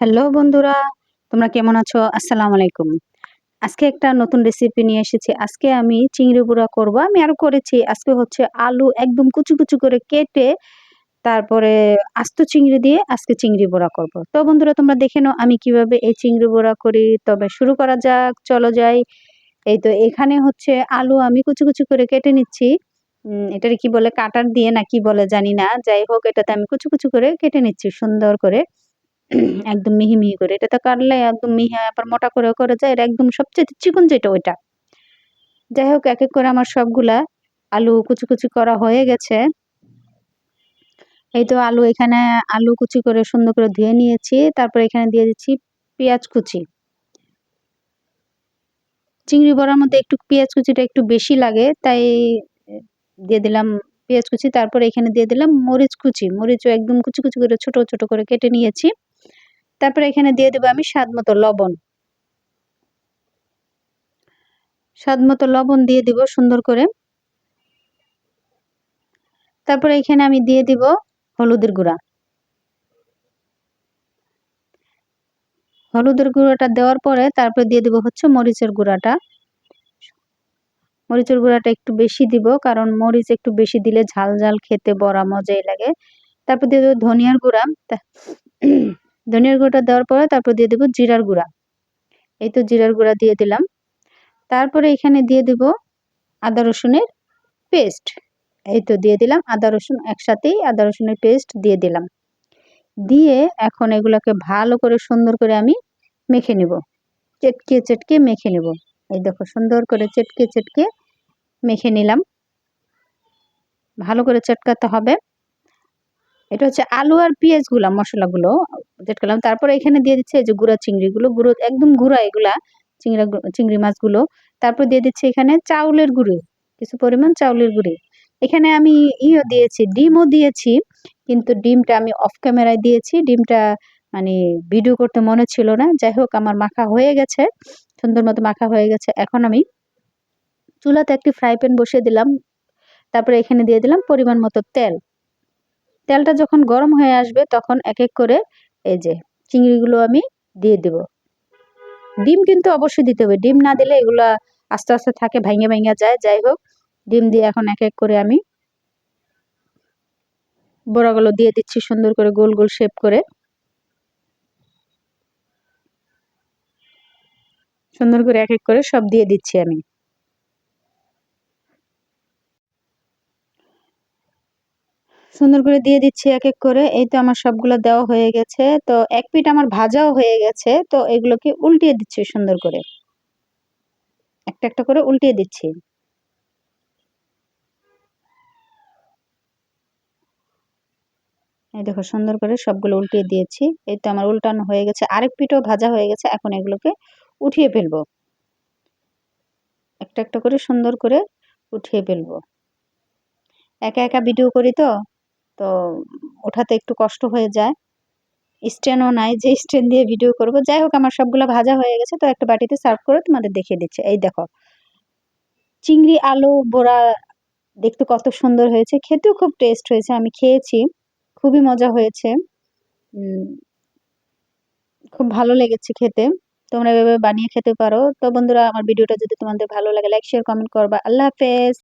Hello বন্ধুরা, তোমরা কেমন আছো? আসসালামু আলাইকুম। আজকে একটা নতুন রেসিপি নিয়ে এসেছি। আজকে আমি চিংড়ি বুড়া করব। আমি আরও করেছি। আজকে হচ্ছে আলু একদম কুচু কুচু করে কেটে তারপরে আস্ত চিংড়ি দিয়ে আজকে চিংড়ি বোড়া করব। তো বন্ধুরা, তোমরা দেখে নাও আমি কীভাবে এই চিংড়ি বোড়া করি। তবে শুরু করা যাক, চলো যাই। এই তো এখানে হচ্ছে আলু আমি কুচু কুচু করে কেটে নিচ্ছি। এটার কি বলে, কাটার দিয়ে না কি বলে জানি না। যাই হোক, এটাতে আমি কুচু কুচু করে কেটে নিচ্ছি সুন্দর করে। একদম মিহি মিহি করে। এটা তো কাটলে একদম মিহি আবার মোটা করে করে যায়। এটা একদম সবচেয়ে চিকন যেটা ওইটা। যাই হোক এক এক করে আমার সবগুলা আলু কুচি কুচি করা হয়ে গেছে। এই তো আলু এখানে, আলু কুচি করে সুন্দর করে ধুয়ে নিয়েছি। তারপর এখানে দিয়ে দিচ্ছি পেঁয়াজ কুচি। চিংড়ি বড়ার মধ্যে একটু পেঁয়াজ কুচিটা একটু বেশি লাগে, তাই দিয়ে দিলাম পেঁয়াজ কুচি। তারপর এখানে দিয়ে দিলাম মরিচ কুচি। মরিচও একদম কুচি কুচি করে ছোট ছোট করে কেটে নিয়েছি। তারপরে এখানে দিয়ে দেবো আমি স্বাদ মতো লবণ। স্বাদ মতো লবণ দিয়ে দিব সুন্দর করে। তারপরে এখানে আমি দিয়ে দিব হলুদের গুঁড়া। হলুদের গুঁড়াটা দেওয়ার পরে তারপরে দিয়ে দিব হচ্ছে মরিচের গুঁড়াটা। মরিচের গুঁড়াটা একটু বেশি দিব কারণ মরিচ একটু বেশি দিলে ঝাল ঝাল খেতে বড়া মজাই লাগে। তারপর দিয়ে দেবো ধনিয়ার গুঁড়া। ধনিয়ার গুঁড়োটা দেওয়ার পরে তারপর দিয়ে দেবো জিরার গুঁড়া। এই তো জিরার গুঁড়া দিয়ে দিলাম। তারপরে এখানে দিয়ে দেব আদা রসুনের পেস্ট। এই তো দিয়ে দিলাম আদা রসুন একসাথেই আদা রসুনের পেস্ট দিয়ে দিলাম। দিয়ে এখন এগুলোকে ভালো করে সুন্দর করে আমি মেখে নিব। চেটকে চেটকে মেখে নেব। এই দেখো সুন্দর করে চেটকে চেটকে মেখে নিলাম। ভালো করে চটকাতে হবে। এটা হচ্ছে আলু আর পেঁয়াজগুলা, মশলাগুলো করলাম। তারপরে এখানে দিয়ে দিচ্ছে এই যে গুঁড়া চিংড়িগুলো, গুঁড়ো, একদম গুঁড়া এগুলা, চিংড়া চিংড়ি মাছগুলো। তারপর দিয়ে দিচ্ছে এখানে চাউলের গুঁড়ো, কিছু পরিমাণ চাউলের গুঁড়ি। এখানে আমি ইও দিয়েছি, ডিমও দিয়েছি, কিন্তু ডিমটা আমি অফ ক্যামেরায় দিয়েছি। ডিমটা মানে ভিডিও করতে মনে ছিল না। যাই হোক, আমার মাখা হয়ে গেছে, সুন্দর মতো মাখা হয়ে গেছে। এখন আমি চুলাতে একটি ফ্রাই প্যান বসিয়ে দিলাম। তারপরে এখানে দিয়ে দিলাম পরিমাণ মতো তেল। তেলটা যখন গরম হয়ে আসবে তখন এক এক করে এই যে চিংড়িগুলো আমি দিয়ে দেব। ডিম কিন্তু অবশ্যই দিতে হবে। ডিম না দিলে এগুলো আস্তে আস্তে থাকে, ভাঙে ভাঙে যায়। যাই হোক, ডিম দিয়ে এখন এক এক করে আমি বড়াগুলো দিয়ে দিচ্ছি সুন্দর করে গোল গোল শেপ করে। সুন্দর করে এক এক করে সব দিয়ে দিচ্ছি আমি। সুন্দর করে দিয়ে দিচ্ছি এক এক করে। এই তো আমার সবগুলো দেওয়া হয়ে গেছে। তো এক পিঠ আমার ভাজাও হয়ে গেছে। তো এগুলোকে উল্টিয়ে দিচ্ছি সুন্দর করে। একটা একটা করে উল্টিয়ে দিচ্ছি। এই দেখো সুন্দর করে সবগুলো উল্টিয়ে দিয়েছি। এই তো আমার উল্টানো হয়ে গেছে। আরেক পিঠও ভাজা হয়ে গেছে। এখন এগুলোকে উঠিয়ে ফেলব। একটা একটা করে সুন্দর করে উঠিয়ে ফেলব। একা একা ভিডিও করি তো? তো ওঠাতে একটু কষ্ট হয়ে যায়। স্ট্যান্ডও নাই যে স্ট্যান্ড দিয়ে ভিডিও করব। যাই হোক, আমার সবগুলো ভাজা হয়ে গেছে, তো একটা বাটিতে সার্ভ করে তোমাদের দেখিয়ে দিচ্ছে। এই দেখো, চিংড়ি, আলু, বোড়া, দেখতে কত সুন্দর হয়েছে। খেতেও খুব টেস্ট হয়েছে, আমি খেয়েছি। খুবই মজা হয়েছে। খুব ভালো লেগেছে খেতে। তোমরা এভাবে বানিয়ে খেতে পারো। তো বন্ধুরা, আমার ভিডিওটা যদি তোমাদের ভালো লাগে লাইক শেয়ার কমেন্ট করবা। আল্লাহ হাফেজ।